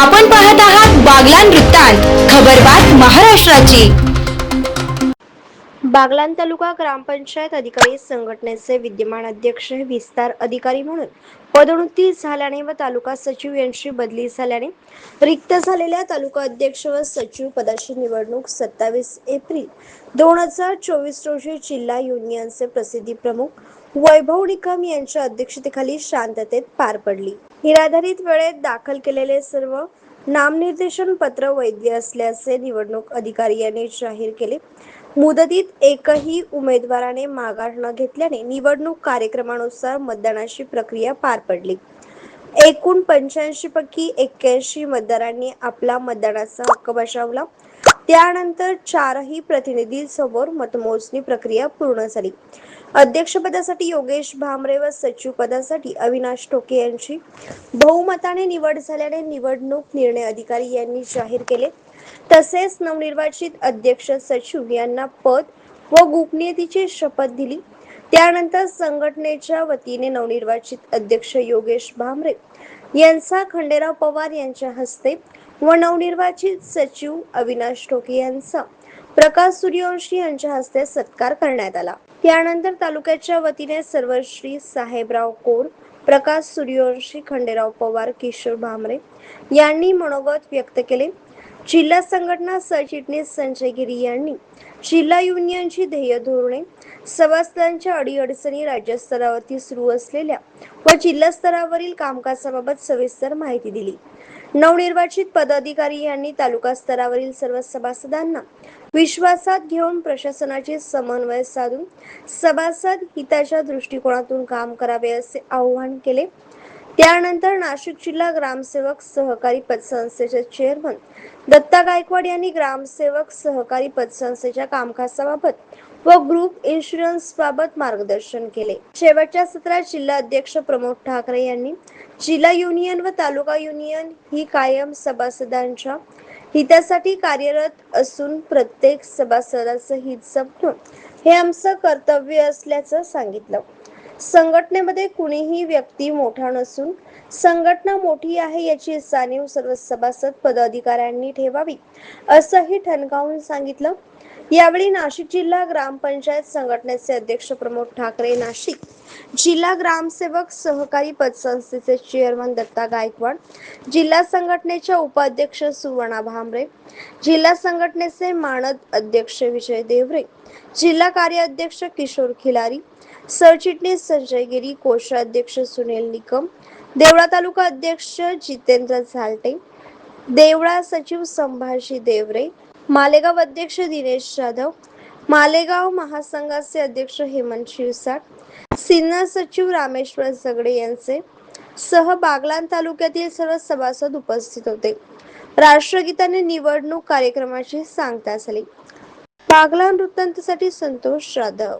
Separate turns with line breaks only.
आपण पाहत आहात बागलान वृत्तांत खबरबात महाराष्ट्राची.
बागलान तालुका ग्रामपंचायत अधिकारी संघटनेचे विद्यमान अध्यक्ष हे विस्तार अधिकारी म्हणून पदोन्नती झाल्याने व तालुका सचिव यांची बदली झाल्याने रिक्त झालेल्या तालुका अध्यक्ष व सचिव पदाची निवडणूक सत्तावीस एप्रिल दोन हजार चोवीस रोजी जिल्हा युनियनचे प्रसिद्धी प्रमुख वैभव निकम यांच्या अध्यक्षतेखाली शांततेत पार पडली. निराधारित वेळेत दाखल केलेले सर्व नामनिर्देशन पत्र वैध असल्याचे निवडणूक अधिकारी यांनी जाहीर केले. मुदतीत एकही उमेदवाराने माघार न घेतल्याने निवडणूक कार्यक्रमानुसार मतदानाची प्रक्रिया पार पडली. एकूण पंच्याऐंशी पैकी एक्क्याऐंशी मतदारांनी आपला मतदानाचा हक्क बजावला. त्यानंतर चारही प्रतिनिधींसमोर मतमोजणी प्रक्रिया पूर्ण झाली. अध्यक्षपदासाठी योगेश भामरे व सचिव पदासाठी अविनाश टोके यांची बहुमताने निवड झाल्याने निवडणूक निर्णय अधिकारी यांनी जाहीर केले. तसेच नवनिर्वाचित अध्यक्ष सचिव यांना पद व गोपनीयतेची शपथ दिली. त्यानंतर संघटनेच्या वतीने नवनिर्वाचित अध्यक्ष योगेश भामरे यांचा खंडेराव पवार यांच्या हस्ते व नवनिर्वाचित सचिव अविनाश टोके यांचा प्रकाश सूर्यवंशी यांच्या हस्ते सत्कार करण्यात आला. त्यानंतर तालुक्याच्या वतीने सर्वश्री साहेबराव कोर प्रकाश सूर्यवंशी खंडेराव पवार किशोर भामरे यांनी मनोगत व्यक्त केले. जिल्हा संघटना सरचिटणीस संजय गिरी यांनी जिल्हा युनियनची ध्येय धोरणे सभासदांच्या अडीअडचणी राज्यस्तरावरती सुरू असलेल्या व जिल्हा स्तरावरील कामकाजाबाबत सविस्तर माहिती दिली. नवनिर्वाचित पदाधिकारी यांनी तालुका स्तरावरील सर्व सभासदांना विश्वासात घेऊन प्रशासनाचे समन्वय साधून सभासद हिताच्या दृष्टिकोनातून काम करावे असे आवाहन केले. त्यानंतर नाशिक जिल्हा ग्रामसेवक सहकारी पतसंस्थेचे चेअरमन दत्ता गायकवाड यांनी ग्रामसेवक सहकारी पतसंस्थेच्या कामकाजाबाबत व ग्रुप इन्शुरन्स बाबत मार्गदर्शन केले. शेवटच्या सत्रात जिल्हा अध्यक्ष प्रमोद ठाकरे यांनी जिल्हा युनियन व तालुका युनियन ही कायम सभासदांच्या हितासाठी कार्यरत असून प्रत्येक सभासदाचं हित जपणं हे आमचं कर्तव्य असल्याचं सांगितलं. संघटनेमध्ये कुणीही व्यक्ती मोठा नसून संघटना मोठी आहे याची जाणीव सर्व सभासद पदाधिकाऱ्यांनी ठेवावी असंही ठणकावून सांगितलं. यावेळी नाशिक जिल्हा ग्रामपंचायत संघटनेचे अध्यक्ष प्रमोद ठाकरे नाशिक जिल्हा ग्रामसेवक सहकारी पतसंस्थेचे चेअरमन दत्ता गायकवाड जिल्हा संघटनेच्या उपाध्यक्ष सुवर्णा भांबरे जिल्हा संघटनेचे मानद अध्यक्ष विजय देवरे जिल्हा कार्याध्यक्ष किशोर खिलारी सरचिटणीस संजय गिरी कोषाध्यक्ष सुनील निकम देवळा तालुका अध्यक्ष जितेंद्र झालटे देवळा सचिव संभाजी देवरे मालेगाव अध्यक्ष दिनेश जाधव मालेगाव महासंघाचे अध्यक्ष हेमंत शिरसाट सिन्नर सचिव रामेश्वर झगडे यांचे सह बागलान तालुक्यातील सर्व सभासद उपस्थित होते. राष्ट्रगीताने निवडणूक कार्यक्रमाची सांगता झाली. बागलान वृत्तांतसाठी संतोष जाधव.